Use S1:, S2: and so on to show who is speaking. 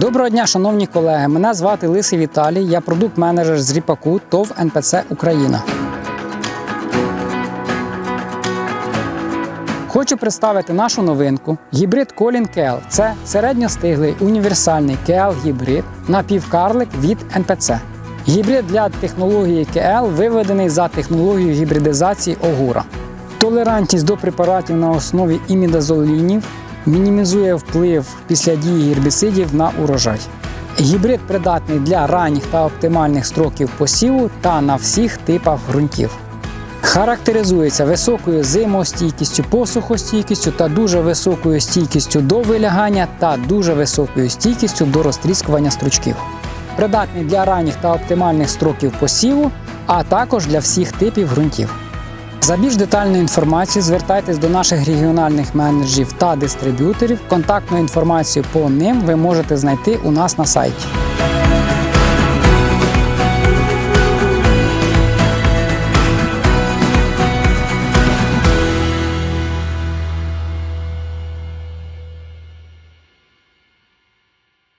S1: Доброго дня, шановні колеги. Мене звати Лисий Віталій. Я продукт-менеджер з Ріпаку ТОВ НПЦ Україна. Хочу представити нашу новинку. Гібрид Колін КЛ. Це середньостиглий універсальний КЛ гібрид напівкарлик від НПЦ. Гібрид для технології КЛ виведений за технологією гібридизації Огура. Толерантність до препаратів на основі імідазолінів мінімізує вплив після дії гербіцидів на урожай. Гібрид придатний для ранніх та оптимальних строків посіву та на всіх типах ґрунтів. Характеризується високою зимостійкістю, посухостійкістю та дуже високою стійкістю до вилягання та дуже високою стійкістю до розтріскування стручків. Придатний для ранніх та оптимальних строків посіву, а також для всіх типів ґрунтів. За більш детальною інформацією звертайтесь до наших регіональних менеджерів та дистриб'юторів. Контактну інформацію по ним ви можете знайти у нас на сайті.